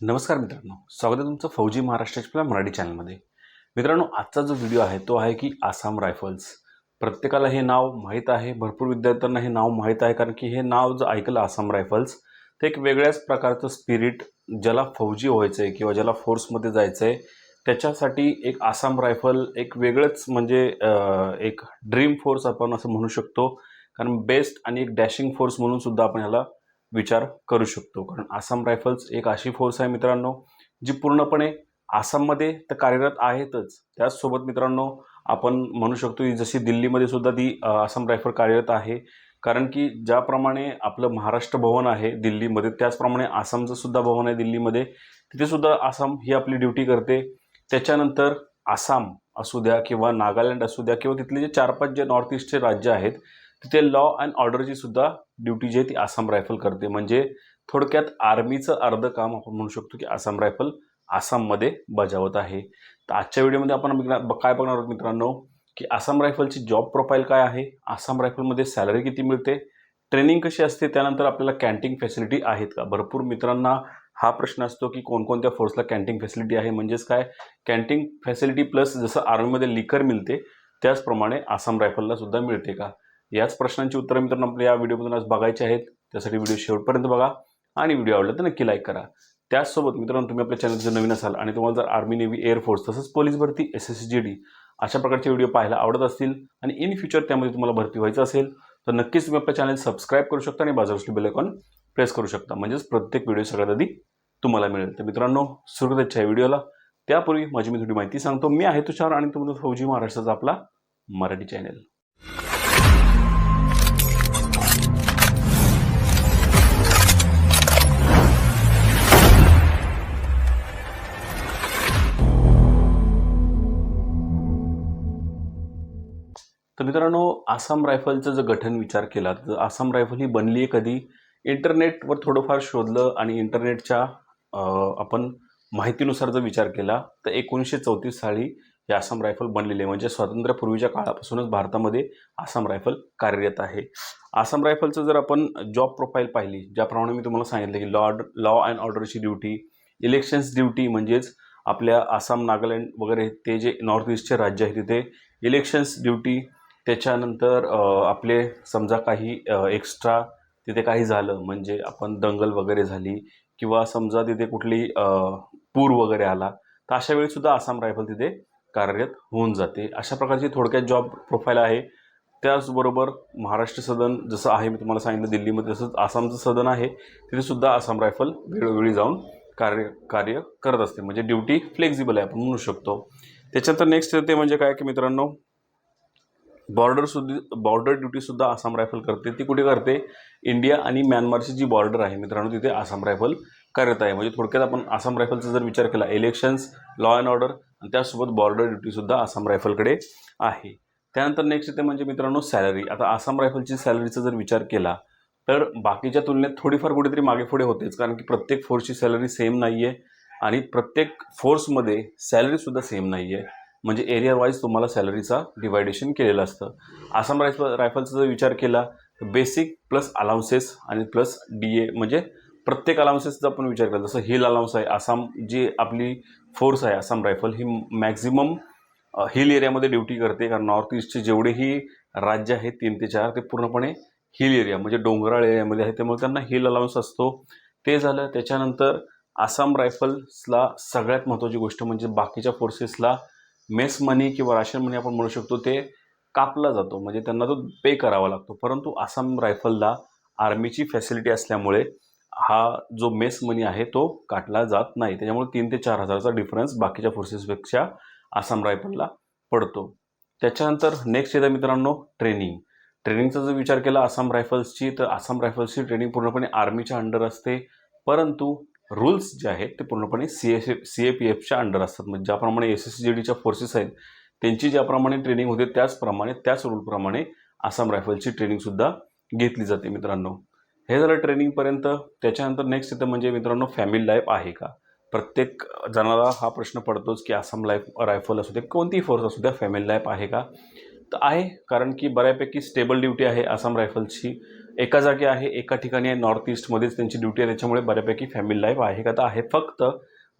नमस्कार मित्रांनो स्वागत आहे तुमचं फौजी महाराष्ट्राच्या मराठी चॅनलमध्ये. मित्रांनो आजचा जो व्हिडिओ आहे तो आहे की आसाम रायफल्स. प्रत्येकाला हे नाव माहीत आहे भरपूर विद्यार्थ्यांना हे नाव माहीत आहे कारण की हे नाव जर ऐकलं आसाम रायफल्स ते एक वेगळ्याच प्रकारचं स्पिरिट ज्याला फौजी व्हायचं आहे किंवा ज्याला फोर्समध्ये जायचं आहे त्याच्यासाठी एक आसाम रायफल एक वेगळंच म्हणजे एक ड्रीम फोर्स आपण असं म्हणू शकतो. कारण बेस्ट आणि एक डॅशिंग फोर्स म्हणून सुद्धा आपण ह्याला विचार करू शकतो. कारण आसाम रायफल्स एक अशी फोर्स आहे मित्रांनो जी पूर्णपणे आसाममध्ये तर कार्यरत आहेतच. त्याचसोबत मित्रांनो आपण म्हणू शकतो की जशी दिल्लीमध्ये सुद्धा ती आसाम रायफल कार्यरत आहे. कारण की ज्याप्रमाणे आपलं महाराष्ट्र भवन आहे दिल्लीमध्ये त्याचप्रमाणे आसामचं सुद्धा भवन आहे दिल्लीमध्ये. तिथेसुद्धा आसाम ही आपली ड्युटी करते. त्याच्यानंतर आसाम असू द्या किंवा नागालँड असू द्या किंवा तिथले जे चार पाच जे नॉर्थ ईस्टचे राज्य आहेत तिथे लॉ अँड ऑर्डरची सुद्धा ड्युटी जी आहे ती आसाम रायफल करते. म्हणजे थोडक्यात आर्मीचं अर्ध काम आपण म्हणू शकतो की आसाम रायफल आसाममध्ये बजावत आहे. तर आजच्या व्हिडिओमध्ये आपण बघणार काय बघणार आहोत मित्रांनो? की आसाम रायफलची जॉब प्रोफाईल काय आहे? आसाम रायफलमध्ये सॅलरी किती मिळते? ट्रेनिंग कशी असते? त्यानंतर आपल्याला कॅन्टीन फॅसिलिटी आहेत का? भरपूर मित्रांना हा प्रश्न असतो की कोणकोणत्या फोर्सला कॅन्टीन फॅसिलिटी आहे? म्हणजेच काय? कॅन्टीन फॅसिलिटी प्लस जसं आर्मीमध्ये लिकर मिळते त्याचप्रमाणे आसाम रायफलला सुद्धा मिळते का? याच प्रश्नांची उत्तरं मित्रांनो आपल्या या व्हिडिओमधून आज बघायचे आहेत. त्यासाठी व्हिडिओ शेवटपर्यंत बघा आणि व्हिडिओ आवडला तर नक्की लाईक करा. त्याचसोबत मित्रांनो तुम्ही आपल्या चॅनल जर नवीन असाल आणि तुम्हाला जर आर्मी नेव्ही एअरफोर्स तसंच पोलीस भरती एस एस जी डी अशा प्रकारचे व्हिडिओ पाहायला आवडत असतील आणि इन फ्युचर त्यामध्ये तुम्हाला भरती व्हायचं असेल तर नक्कीच तुम्ही आपल्या चॅनल सबस्क्राईब करू शकता आणि बाजूला बेल आयकॉन प्रेस करू शकता. म्हणजेच प्रत्येक व्हिडिओ सगळ्यात आधी तुम्हाला मिळेल. तर मित्रांनो सुरू करायच्या व्हिडिओला त्यापूर्वी माझी मी थोडी माहिती सांगतो. मी आहे तुषार आणि तुमचं फौजी महाराष्ट्राचा आपला मराठी चॅनल तर मित्रांनो आसाम रायफलचं जर गठन विचार केला तर आसाम रायफल ही बनली आहे कधी? इंटरनेटवर थोडंफार शोधलं आणि इंटरनेटच्या आपण माहितीनुसार जर विचार केला तर एकोणीसशे चौतीस साली हे आसाम रायफल बनलेले आहे. म्हणजे स्वातंत्र्यापूर्वीच्या काळापासूनच भारतामध्ये आसाम रायफल कार्यरत आहे. आसाम रायफलचं जर आपण जॉब प्रोफाईल पाहिली ज्याप्रमाणे मी तुम्हाला सांगितलं की लॉ लॉ अँड ऑर्डरची ड्युटी इलेक्शन्स ड्युटी म्हणजेच आपल्या आसाम नागालँड वगैरे ते जे नॉर्थ ईस्टचे राज्य आहे तिथे इलेक्शन्स ड्युटी त्याच्यानंतर आपले समजा काही एक्स्ट्रा तिथे काही झालं म्हणजे आपण दंगल वगैरे झाली किंवा समजा तिथे कुठली पूर वगैरे आला तर अशा वेळीसुद्धा आसाम रायफल तिथे कार्यरत होऊन जाते. अशा प्रकारची थोडक्यात जॉब प्रोफाईल आहे. त्याचबरोबर महाराष्ट्र सदन जसं आहे मी तुम्हाला सांगितलं दिल्लीमध्ये तसंच आसामचं सदन आहे. तिथेसुद्धा आसाम रायफल वेळोवेळी जाऊन कार्य कार्य करत असते. म्हणजे ड्युटी फ्लेक्झिबल आहे आपण म्हणू शकतो. त्याच्यानंतर नेक्स्ट येते म्हणजे काय की मित्रांनो बॉर्डर सुद्धा बॉर्डर ड्युटीसुद्धा आसाम रायफल करते. ती कुठे करते? इंडिया आणि म्यानमारची जी बॉर्डर आहे मित्रांनो तिथे आसाम रायफल करत आहे. म्हणजे थोडक्यात आपण आसाम रायफलचा जर विचार केला इलेक्शन्स लॉ अँड ऑर्डर आणि त्यासोबत बॉर्डर ड्युटीसुद्धा आसाम रायफलकडे आहे. त्यानंतर नेक्स्ट येते म्हणजे मित्रांनो सॅलरी आता आसाम रायफलची सॅलरीचा जर विचार केला तर बाकीच्या तुलनेत थोडीफार कुठेतरी मागे पुढे होतेच कारण की प्रत्येक फोर्सची सॅलरी सेम नाही आहे आणि प्रत्येक फोर्समध्ये सॅलरीसुद्धा सेम नाही आहे म्हणजे एरिया वाईज तुम्हाला सॅलरीचा डिवायडेशन केलेलं असतं. आसाम रायफल रायफलचा जर विचार केला तर बेसिक प्लस अलाउन्सेस आणि प्लस डी ए म्हणजे प्रत्येक अलाउन्सेसचा आपण विचार केला. जसं हिल अलाउन्स आहे आसाम जी आपली फोर्स आहे आसाम रायफल ही मॅक्झिमम हिल एरियामध्ये ड्युटी करते. कारण नॉर्थ ईस्टचे जेवढेही राज्य आहेत तीन ते चार ते पूर्णपणे हिल एरिया म्हणजे डोंगराळ एरियामध्ये आहे. त्यामुळे त्यांना हिल अलाउन्स असतो. ते झालं त्याच्यानंतर आसाम रायफल्सला सगळ्यात महत्त्वाची गोष्ट म्हणजे बाकीच्या फोर्सेसला मेस मनी किंवा राशन मनी आपण म्हणू शकतो ते कापला जातो. म्हणजे त्यांना तो पे करावा लागतो. परंतु आसाम रायफलला आर्मीची फॅसिलिटी असल्यामुळे हा जो मेस मनी आहे तो काटला जात नाही. त्याच्यामुळे तीन ते चार हजाराचा डिफरन्स बाकीच्या फोर्सेसपेक्षा आसाम रायफलला पडतो. त्याच्यानंतर नेक्स्ट येतं मित्रांनो ट्रेनिंग ट्रेनिंगचा जर विचार केला आसाम रायफल्सची तर आसाम रायफल्सची ट्रेनिंग पूर्णपणे आर्मीच्या अंडर असते. परंतु रूल्स जे आहेत ते पूर्णपणे C S F C A P एफच्या अंडर असतात. म्हणजे ज्याप्रमाणे एस एस जी डीच्या फोर्सेस आहेत त्यांची ज्याप्रमाणे ट्रेनिंग होते त्याचप्रमाणे त्याच रूलप्रमाणे आसाम रायफलची ट्रेनिंगसुद्धा घेतली जाते मित्रांनो. हे झालं ट्रेनिंगपर्यंत त्याच्यानंतर नेक्स्ट येतं म्हणजे मित्रांनो फॅमिली लाईफ आहे का? प्रत्येक जणाला हा प्रश्न पडतोच की आसाम लाईफ रायफल असू दे कोणतीही फोर्स असू द्या फॅमिली लाईफ आहे का? तर आहे कारण की बऱ्यापैकी स्टेबल ड्युटी आहे आसाम रायफल्सची एका जागी आहे एका ठिकाणी आहे नॉर्थ ईस्टमध्येच त्यांची ड्युटी आहे त्याच्यामुळे बऱ्यापैकी फॅमिली लाईफ आहे का तर आहे. फक्त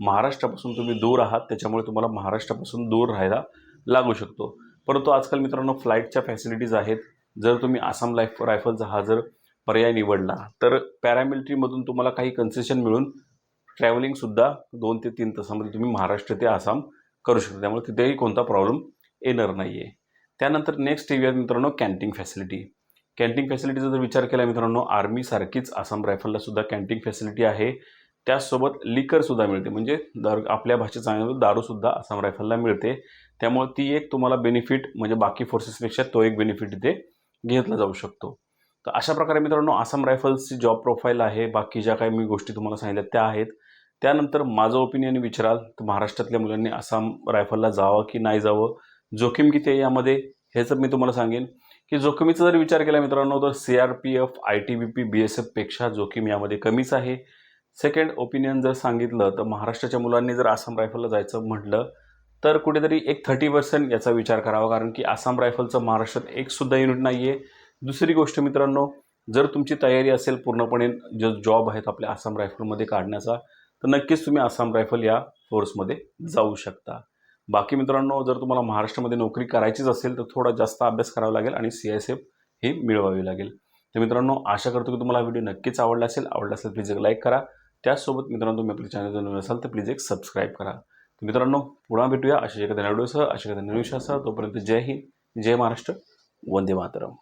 महाराष्ट्रापासून तुम्ही दूर आहात त्याच्यामुळे तुम्हाला महाराष्ट्रापासून दूर राहायला लागू शकतो. परंतु आजकाल मित्रांनो फ्लाईटच्या फॅसिलिटीज आहेत. जर तुम्ही आसाम लाईफ रायफलचा हा जर पर्याय निवडला तर पॅरामिलिटरीमधून तुम्हाला काही कन्सेशन मिळून ट्रॅव्हलिंगसुद्धा दोन ते तीन तासामध्ये तुम्ही महाराष्ट्र ते आसाम करू शकता. त्यामुळे तिथेही कोणता प्रॉब्लेम येणार नाही आहे त्यानंतर नेक्स्ट येऊयात मित्रांनो कॅन्टीन फॅसिलिटी कॅन्टीन फॅसिलिटीचा जर विचार केला मित्रांनो आर्मीसारखीच आसाम रायफलला सुद्धा कॅन्टीन फॅसिलिटी आहे. त्याचसोबत लिकरसुद्धा मिळते. म्हणजे दर आपल्या भाषेत सांगितलं दारूसुद्धा आसाम रायफलला मिळते. त्यामुळे ती एक तुम्हाला बेनिफिट म्हणजे बाकी फोर्सेसपेक्षा तो एक बेनिफिट इथे घेतला जाऊ शकतो. तर अशा प्रकारे मित्रांनो आसाम रायफल्सची जॉब प्रोफाईल आहे. बाकी ज्या काही मी गोष्टी तुम्हाला सांगितल्या त्या आहेत. त्यानंतर माझं ओपिनियन विचाराल तर महाराष्ट्रातल्या मुलांनी आसाम रायफलला जावं की नाही जावं? जोखीम किती आहे यामध्ये? हेच मी तुम्हाला सांगेन की जोखमीचा जर विचार केला मित्रांनो तर C R P F I T B P B S एफपेक्षा जोखीम यामध्ये कमीच आहे. सेकंड ओपिनियन जर सांगितलं तर महाराष्ट्राच्या मुलांनी जर आसाम रायफलला जायचं म्हटलं तर कुठेतरी एक थर्टी पर्सेंट याचा विचार करावा कारण की आसाम रायफलचं महाराष्ट्रात एकसुद्धा युनिट नाही आहे दुसरी गोष्ट मित्रांनो जर तुमची तयारी असेल पूर्णपणे जो जॉब आहेत आपल्या आसाम रायफलमध्ये काढण्याचा तर नक्कीच तुम्ही आसाम रायफल या फोर्समध्ये जाऊ शकता. बाकी मित्रांनो जर तुम्हाला महाराष्ट्रामध्ये नोकरी करायचीच असेल तर थोडा जास्त अभ्यास करावा लागेल आणि सी एस एफ ही मिळवावी लागेल. तर मित्रांनो आशा करतो की तुम्हाला व्हिडिओ नक्कीच आवडला असेल. आवडला असेल प्लीज एक लाईक करा. त्याचसोबत मित्रांनो तुम्ही आपल्या चॅनल जर नवीन असाल तर प्लीज एक सबस्क्राईब करा. तर मित्रांनो पुन्हा भेटूया. अशा एखाद्या व्हिडिओसह अशा एखाद्या नवीन विषयासह. तोपर्यंत जय हिंद जय महाराष्ट्र वंदे मातरम.